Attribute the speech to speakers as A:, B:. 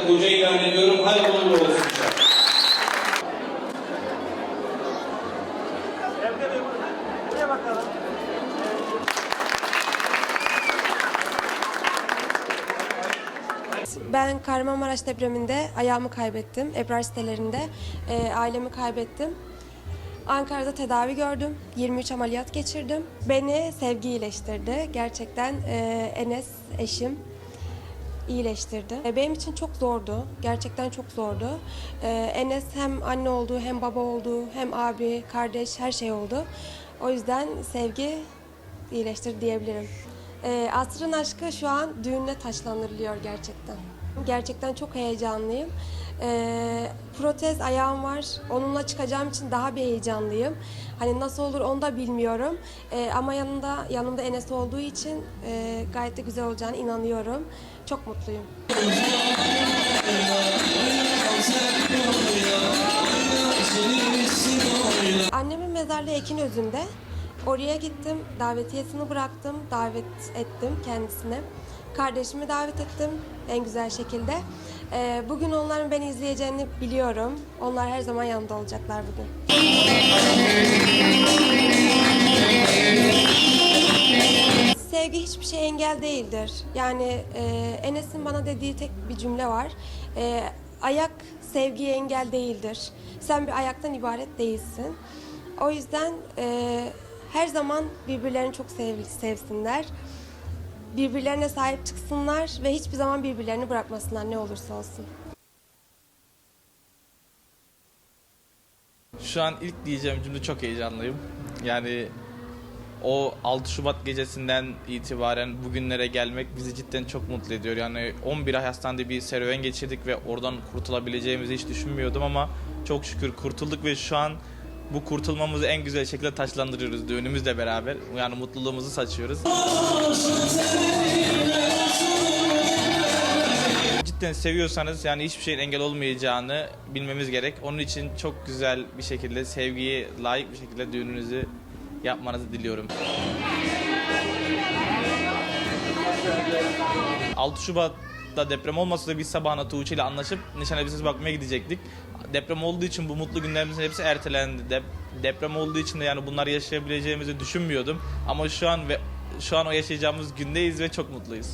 A: olarak hoca ilan ediyorum. Hayırlı uğurlu olsun.
B: Ben Kahramanmaraş depreminde ayağımı kaybettim. Ebrar sitelerinde e, ailemi kaybettim. Ankara'da tedavi gördüm. 23 ameliyat geçirdim. Beni sevgi iyileştirdi. Gerçekten e, Enes eşim iyileştirdi. E, Benim için çok zordu. Gerçekten çok zordu. E, Enes hem anne oldu, hem baba oldu, hem abi, kardeş, her şey oldu. O yüzden sevgi iyileştir diyebilirim. E, asrın aşkı şu an düğünle taçlandırılıyor gerçekten. Gerçekten çok heyecanlıyım. E, protez ayağım var. Onunla çıkacağım için daha bir heyecanlıyım. Hani nasıl olur onu da bilmiyorum. E, ama yanında yanımda Enes olduğu için e, gayet de güzel olacağını inanıyorum. Çok mutluyum. Annemin mezarlığı Ekinözü'nde. Oraya gittim, davetiyesini bıraktım, davet ettim kendisine. Kardeşimi davet ettim en güzel şekilde. Ee, bugün onların beni izleyeceğini biliyorum. Onlar her zaman yanımda olacaklar bugün. Sevgi hiçbir şey engel değildir. Yani e, Enes'in bana dediği tek bir cümle var. E, ayak sevgiye engel değildir. Sen bir ayaktan ibaret değilsin. O yüzden e, her zaman birbirlerini çok sev, sevsinler. Birbirlerine sahip çıksınlar ve hiçbir zaman birbirlerini bırakmasınlar ne olursa olsun.
C: Şu an ilk diyeceğim cümle çok heyecanlıyım. Yani o 6 Şubat gecesinden itibaren bugünlere gelmek bizi cidden çok mutlu ediyor. Yani 11 ay hastanede bir serüven geçirdik ve oradan kurtulabileceğimizi hiç düşünmüyordum ama çok şükür kurtulduk ve şu an bu kurtulmamızı en güzel şekilde taçlandırıyoruz düğünümüzle beraber. Yani mutluluğumuzu saçıyoruz. cidden seviyorsanız yani hiçbir şeyin engel olmayacağını bilmemiz gerek. Onun için çok güzel bir şekilde sevgiye layık bir şekilde düğününüzü yapmanızı diliyorum. 6 Şubat'ta deprem olmasa da biz sabahına Tuğçe ile anlaşıp nişan elbisesi bakmaya gidecektik. Deprem olduğu için bu mutlu günlerimizin hepsi ertelendi. Dep- deprem olduğu için de yani bunları yaşayabileceğimizi düşünmüyordum. Ama şu an ve şu an o yaşayacağımız gündeyiz ve çok mutluyuz.